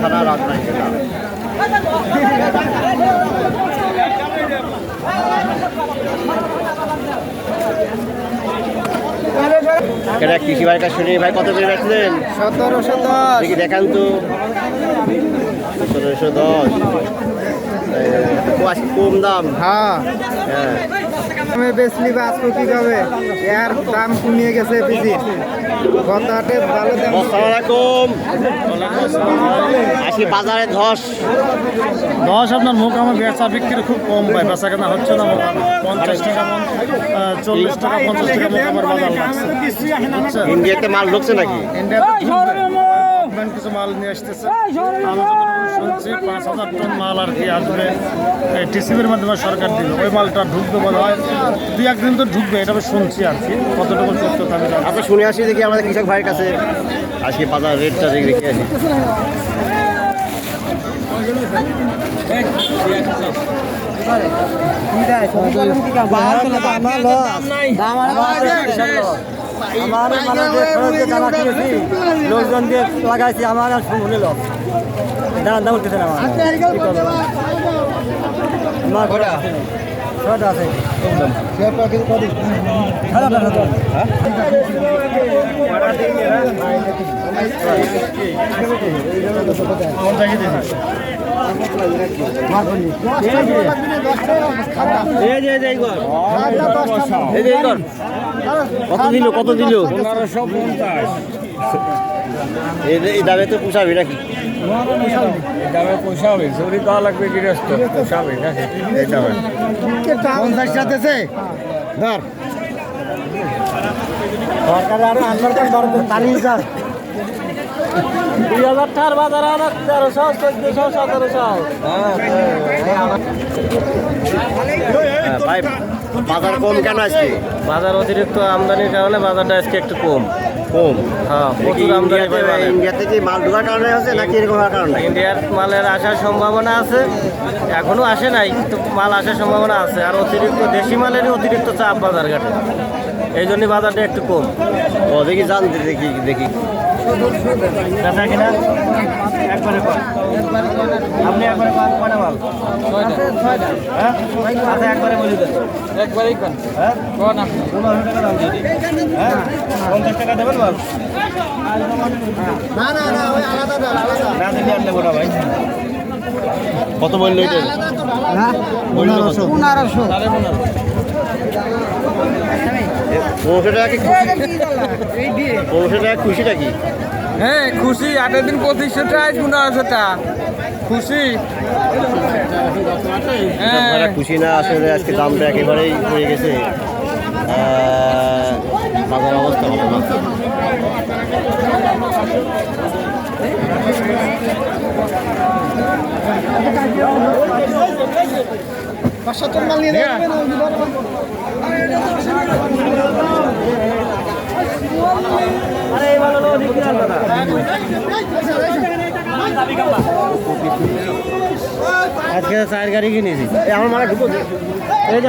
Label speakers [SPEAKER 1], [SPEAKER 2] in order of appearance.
[SPEAKER 1] থানা রাজধানী এটা কৃষি ভাই কাছে শুনি ভাই কত করে বেচলেন?
[SPEAKER 2] সতেরোশো দশ।
[SPEAKER 1] দেখি দেখান তো। সতেরোশো দশ। কম দাম?
[SPEAKER 2] হ্যাঁ।
[SPEAKER 1] হ্যাঁ।
[SPEAKER 2] আমি বেচলি বা আজকে কীভাবে? এর দাম কমিয়ে গেছে বেশি গত হাটে ভালো দাম।
[SPEAKER 1] আসসালামাইকুম আজকে বাজারে ধস।
[SPEAKER 3] দশ আপনার মুখ আমার বেচা বিক্রি খুব কম পায় বেচা কেনা হচ্ছে না পঞ্চাশ টাকা চল্লিশ টাকা পঞ্চাশ টাকা মুখ আমার বাজার লাগছে।
[SPEAKER 1] ইন্ডিয়াতে মাল ঢুকছে নাকি?
[SPEAKER 3] ইন্ডিয়াতে কিছু মাল নিয়ে আসতেছে। আমি পাঁচ হাজার টন মাল আর কি আসবে। এই টিসিবির মাধ্যমে সরকার দিল। ওই মালটা ঢুকবে মনে হয়। দুই একদিন তো ঢুকবে এটা আমি শুনছি আর কি। কতটুকু সত্য আমি
[SPEAKER 1] আচ্ছা শুনে আসি দেখি আমাদের কৃষক ভাইয়ের কাছে। আজকে বাজার রেটটা দেখি দেখে আসি।
[SPEAKER 2] আমার মানে দিয়ে লোকজন দিয়ে লাগাইছি আমার আর শুনে দানা দাম উঠতেছে না আমার ছটা। আছে।
[SPEAKER 1] ঘর। কত দিল কত দিল? এই যে- এই দামে তো পুষাবি নাকি?
[SPEAKER 3] দামে পোষাবে চুরি দেওয়া লাগবে গৃহস্থ। পোষাবে নাকি? এই দামে।
[SPEAKER 2] পঞ্চাশ সাথে ধর। সরকার আরও আন্দার কাজ ধর তালি যার দুই হাজার টাকার বাজার আমার তেরোশো চোদ্দশো সতেরোশো।
[SPEAKER 1] হ্যাঁ, ভাই বাজার কম কেন আজকে?
[SPEAKER 4] বাজার অতিরিক্ত আমদানির কারণে বাজারটা আজকে একটু কম।
[SPEAKER 1] কম।
[SPEAKER 4] হ্যাঁ প্রচুর আমদানি
[SPEAKER 1] ইন্ডিয়া থেকে মাল ঢোকার কারণে হচ্ছে নাকি এরকম হওয়ার কারণে?
[SPEAKER 4] ইন্ডিয়ার মালের আসার সম্ভাবনা আছে এখনও আসে নাই কিন্তু মাল আসার সম্ভাবনা আছে আর অতিরিক্ত দেশি মালেরই অতিরিক্ত চাপ বাজার ঘাটে এই জন্য বাজারটা একটু কম।
[SPEAKER 1] ও দেখি জানতে দেখি দেখি।
[SPEAKER 4] বেচা কিনা? হ্যাঁ? আচ্ছা একবারে বলি দেন
[SPEAKER 3] একবারেই কোন
[SPEAKER 4] হ্যাঁ?
[SPEAKER 3] কোন আপনি
[SPEAKER 4] পনেরো টাকা দাম দিদি হ্যাঁ? পঞ্চাশ টাকা দেবেন মাল?
[SPEAKER 2] না না না ওই আলাদা আলাদা
[SPEAKER 4] না দিলে আর নেব না ভাই।
[SPEAKER 1] কত বলল এটা
[SPEAKER 2] পনেরোশো। পনেরোশো।
[SPEAKER 1] পনেরোশো। টাকা কি পনেরোশো টাকা খুশিটা কি?
[SPEAKER 3] হ্যাঁ খুশি আটের দিন পঁচিশশো টাকা পনেরোশো টাকা। খুশি? হ্যাঁ।
[SPEAKER 1] আপনারা খুশি না আসলে আজকে দামটা একেবারেই পড়ে গেছে। বাজার অবস্থা ভালো না।
[SPEAKER 4] আজকে চার গাড়ি কিনেছি।
[SPEAKER 1] আমার মারা ঢুকো
[SPEAKER 4] এই যে